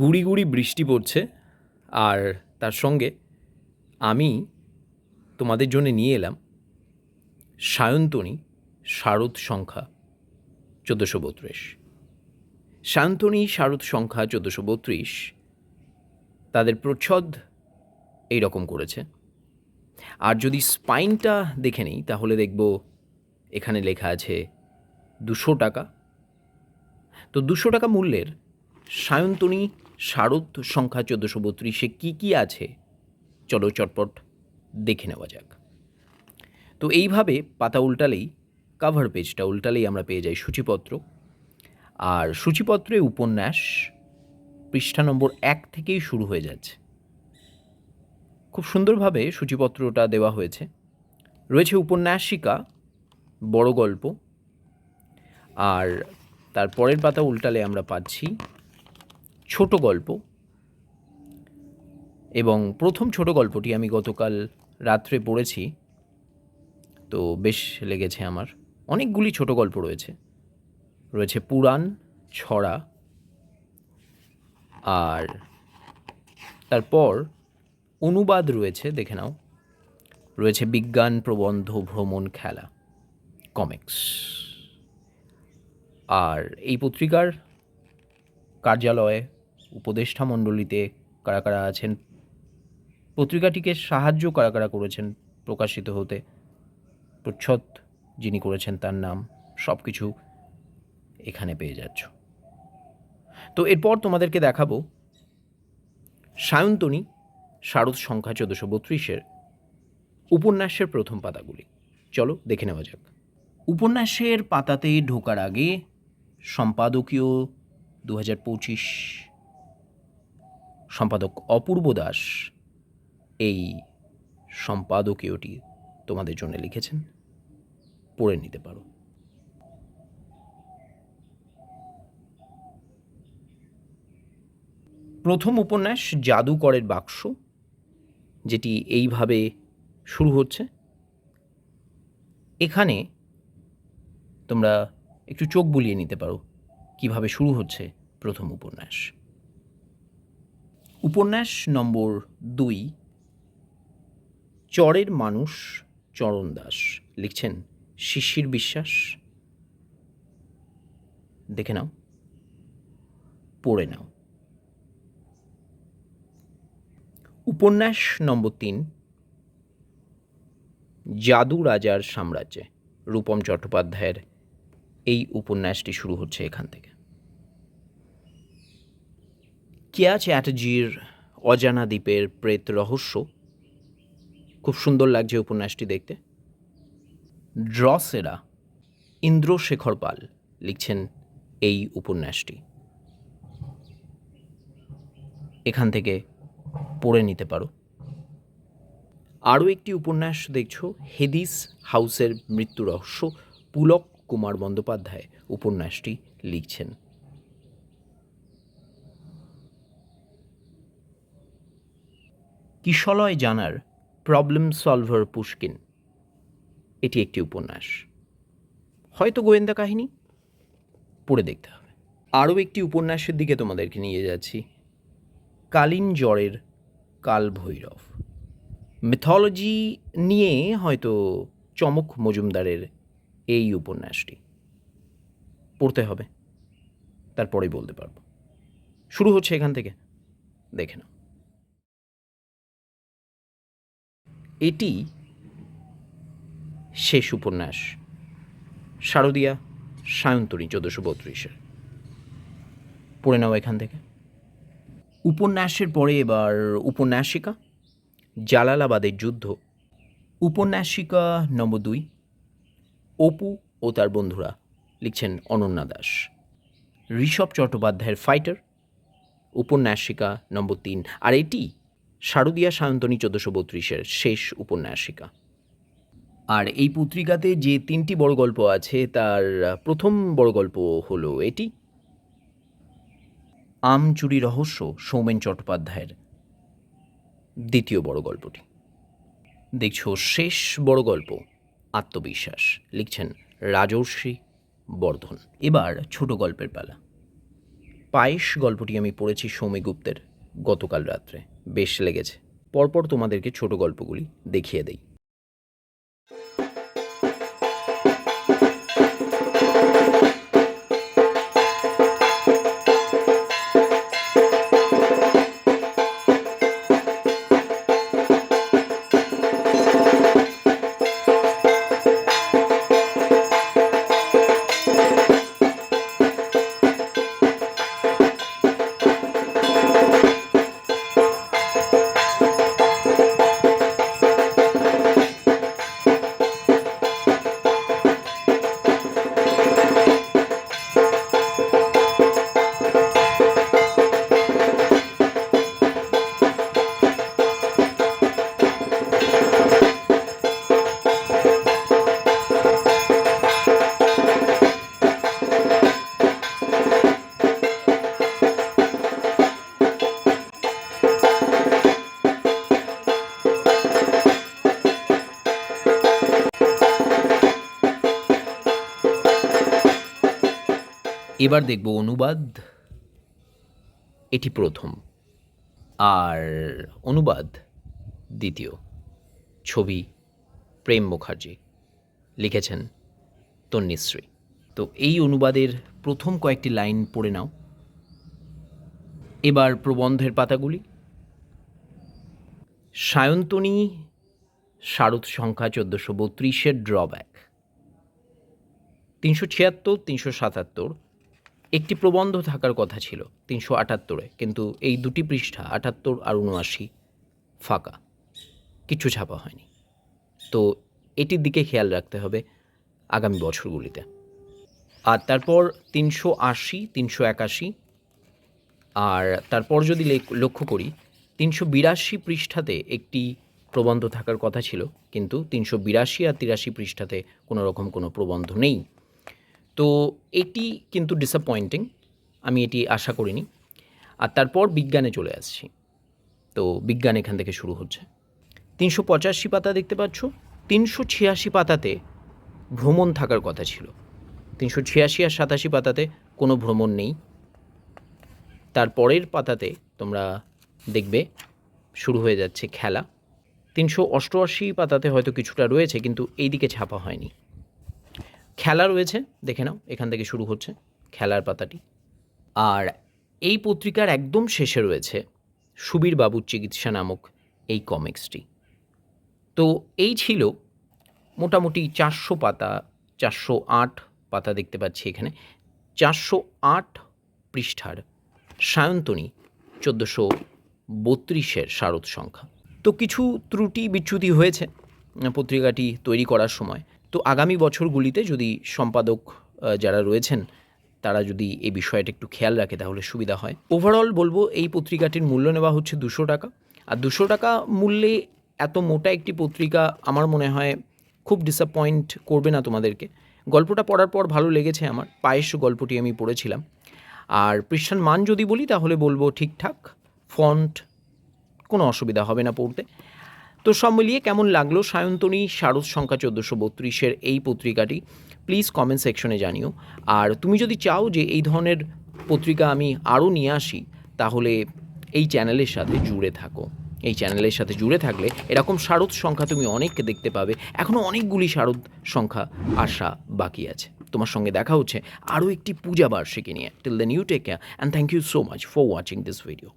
গুড়ি গুড়ি বৃষ্টি পড়ছে আর তার সঙ্গে আমি তোমাদের জন্য নিয়ে এলাম সায়ন্তনী শারদ সংখ্যা চোদ্দোশো বত্রিশ। সায়ন্তনী শারদ সংখ্যা চোদ্দোশো বত্রিশ তাদের প্রচ্ছদ এই রকম করেছে। আর যদি স্পাইনটা দেখে নিই, তাহলে দেখব এখানে লেখা আছে দুশো টাকা। তো দুশো টাকা মূল্যের সায়ন্তনী শারদ সংখ্যা চোদ্দোশো বত্রিশে কী কী আছে? চলো চটপট দেখে নেওয়া যাক। তো এইভাবে পাতা উল্টালেই কাভার পেজটা উল্টালেই আমরা পেয়ে যাই সূচিপত্র। আর সূচিপত্রে উপন্যাস পৃষ্ঠা নম্বর এক থেকেই শুরু হয়ে যাচ্ছে। খুব সুন্দরভাবে সূচিপত্রটা দেওয়া হয়েছে। রয়েছে উপন্যাসিকা, বড় গল্প, আর তার পরের পাতা উল্টালে আমরা পাচ্ছি ছোট গল্প। এবং প্রথম ছোট গল্পটি আমি গতকাল রাত্রে পড়েছি। তো বেশ লেগেছে আমার। অনেকগুলি ছোট গল্প রয়েছে। রয়েছে পুরাণ, ছড়া আর তারপর অনুবাদ রয়েছে, দেখে নাও। রয়েছে বিজ্ঞান, প্রবন্ধ, ভ্রমণ, খেলা, কমিক্স। আর এই পত্রিকার কার্যালয়ে উপদেষ্টা মণ্ডলীতে কারা কারা আছেন? পত্রিকাটিকে সাহায্য কারা কারা করেছেন প্রকাশিত হতে? প্রচ্ছদ যিনি করেছেন তার নাম সব কিছু এখানে পেয়ে যাচ্ছ। তো এরপর তোমাদেরকে দেখাবো সায়ন্তনী শারদ সংখ্যা চোদ্দোশো বত্রিশের উপন্যাসের প্রথম পাতাগুলি। চলো দেখে নেওয়া যাক। উপন্যাসের পাতাতে ঢোকার আগে সম্পাদকীয় দু হাজার পঁচিশ সম্পাদক অপূর্ব দাস এই সম্পাদকীয়টি তোমাদের জন্য লিখেছেন। পড়ে নিতে পারো। প্রথম উপন্যাস জাদুকরের বাক্স, যেটি এইভাবে শুরু হচ্ছে। এখানে তোমরা একটু চোখ বুলিয়ে নিতে পারো, কীভাবে শুরু হচ্ছে প্রথম উপন্যাস। উপন্যাস নম্বর দুই। চরের মানুষ চরণ দাস। লিখছেন শিশির বিশ্বাস। দেখে নাও। পড়ে নাও। উপন্যাস নম্বর তিন। জাদু রাজার সাম্রাজ্যে। রূপম চট্টোপাধ্যায়ের এই উপন্যাসটি শুরু হচ্ছে এখান থেকে। কেয়া চ্যাটার্জির অজানা দ্বীপের প্রেত রহস্য? খুব সুন্দর লাগছে উপন্যাসটি দেখতে। ড্রসেরা ইন্দ্রশেখর পাল লিখছেন এই উপন্যাসটি। এখান থেকে পড়ে নিতে পারো। আরও একটি উপন্যাস দেখছ, হেদিস হাউসের মৃত্যু রহস্য। পুলক কুমার বন্দ্যোপাধ্যায় উপন্যাসটি লিখছেন। কিশলয় জানার প্রবলেম সলভার পুষ্কিন। এটি একটি উপন্যাস। হয়তো গোয়েন্দা কাহিনী? পড়ে দেখতে হবে। আরও একটি উপন্যাসের দিকে তোমাদেরকে নিয়ে যাচ্ছি। কালীন জ্বরের কাল ভৈরব মিথোলজি নিয়ে হয়তো চমক মজুমদারের এই উপন্যাসটি। পড়তে হবে। তারপরেই বলতে পারব। শুরু হচ্ছে এখান থেকে। দেখে নাও। এটি শেষ উপন্যাস। শারদিয়া, সায়ন্তনী, চোদ্দোশো বত্রিশের পড়ে নাও এখান থেকে। উপন্যাসের পরে এবার উপন্যাসিকা, জালালাবাদের যুদ্ধ। উপন্যাসিকা নম্বর দুই, অপু ও তার বন্ধুরা লিখছেন অনন্যা দাস। ঋষভ চট্টোপাধ্যায়ের ফাইটার, উপন্যাসিকা নম্বর তিন। আর এটি শারদীয়া সায়ন্তনী চোদ্দোশো বত্রিশের শেষ উপন্যাসিকা। আর এই পত্রিকাতে যে তিনটি বড় গল্প আছে, তার প্রথম বড় গল্প হলো এটি। আম চুরি রহস্য, সৌমেন চট্টোপাধ্যায়ের দ্বিতীয় বড় গল্পটি। দেখছ, শেষ বড় গল্প, আত্মবিশ্বাস। লিখছেন রাজর্ষি বর্ধন। এবার ছোট গল্পের পালা। পায়েস গল্পটি আমি পড়েছি সৌমিগুপ্তের গতকাল রাত্রে। বেশ লেগেছে। পরপর তোমাদেরকে ছোট গল্পগুলি দেখিয়ে দেই। এবার দেখব অনুবাদ। এটি প্রথম। আর অনুবাদ দ্বিতীয়। ছবি প্রেম মুখার্জি। লিখেছেন তন্নিশ্রী তো এই অনুবাদের প্রথম কয়েকটি লাইন পড়ে নাও। এবার প্রবন্ধের পাতাগুলি। সায়ন্তনী শারদ সংখ্যা চোদ্দোশো বত্রিশের ড্রব্যাক তিনশো ছিয়াত্তর, তিনশো সাতাত্তর একটি প্রবন্ধ থাকার কথা ছিল, তিনশো আটাত্তরে। কিন্তু এই দুটি পৃষ্ঠা, আটাত্তর আর উনআশি ফাঁকা। কিছু ছাপা হয়নি। তো এটির দিকে খেয়াল রাখতে হবে আগামী বছরগুলিতে। আর তারপর তিনশো আশি, তিনশো একাশি, আর তারপর যদি লক্ষ্য করি, তিনশো বিরাশি পৃষ্ঠাতে একটি প্রবন্ধ থাকার কথা ছিল, কিন্তু তিনশো বিরাশি আর তিরাশি পৃষ্ঠাতে কোনো রকম কোনো প্রবন্ধ নেই। তো এটি কিন্তু ডিসঅ্যাপয়েন্টিং আমি এটি আশা করিনি। আর তারপর বিজ্ঞানে চলে আসছি। তো বিজ্ঞান এখান থেকে শুরু হচ্ছে। তিনশো পঁচাশি পাতা দেখতে পাচ্ছ? তিনশো ছিয়াশি পাতাতে ভ্রমণ থাকার কথা ছিল। তিনশো ছিয়াশি আর সাতাশি পাতাতে কোনো ভ্রমণ নেই। তারপরের পাতাতে তোমরা দেখবে, শুরু হয়ে যাচ্ছে খেলা। তিনশো অষ্টআশি পাতাতে হয়তো কিছুটা রয়েছে, কিন্তু এই দিকে ছাপা হয়নি। খেলা রয়েছে, দেখে নাও, এখান থেকে শুরু হচ্ছে খেলার পাতাটি। আর এই পত্রিকার একদম শেষে রয়েছে সুবীর বাবুর চিকিৎসা নামক এই কমিক্সটি। তো এই ছিল মোটামুটি চারশো পাতা, চারশো আট পাতা দেখতে পাচ্ছি এখানে। চারশো আট পৃষ্ঠার সায়ন্তনী চোদ্দোশো বত্রিশের শারদ সংখ্যা। তো কিছু ত্রুটি বিচ্যুতি হয়েছে পত্রিকাটি তৈরি করার সময়। তো আগামী বছরগুলিতে যদি সম্পাদক যারা রয়েছেন, তারা যদি এই বিষয়টা একটু খেয়াল রাখে, তাহলে সুবিধা হয়। ওভারঅল বলব, এই পত্রিকাটির মূল্য নেওয়া হচ্ছে দুশো টাকা। আর দুশো টাকা মূল্যে এত মোটা একটি পত্রিকা আমার মনে হয় খুব ডিসঅ্যাপয়েন্ট করবে না তোমাদেরকে। গল্পটা পড়ার পর ভালো লেগেছে আমার, পায়েস গল্পটি আমি পড়েছিলাম। আর পৃষ্ঠান মান যদি বলি, তাহলে বলব ঠিকঠাক ফন্ট কোনো অসুবিধা হবে না পড়তে। তো সব মিলিয়ে কেমন লাগল সায়ন্তনী শারদ সংখ্যা চোদ্দোশো বত্রিশের এই পত্রিকাটি? প্লিজ কমেন্ট সেকশনে জানিও। আর তুমি যদি চাও যে এই ধরনের পত্রিকা আমি আরও নিয়ে আসি, তাহলে এই চ্যানেলের সাথে জুড়ে থাকো। এই চ্যানেলের সাথে জুড়ে থাকলে এরকম শারদ সংখ্যা তুমি অনেককে দেখতে পাবে। এখনও অনেকগুলি শারদ সংখ্যা আসা বাকি আছে। তোমার সঙ্গে দেখা হচ্ছে আরও একটি পূজা বার্ষিকী নিয়ে। Till then you take care and thank you so much for watching this video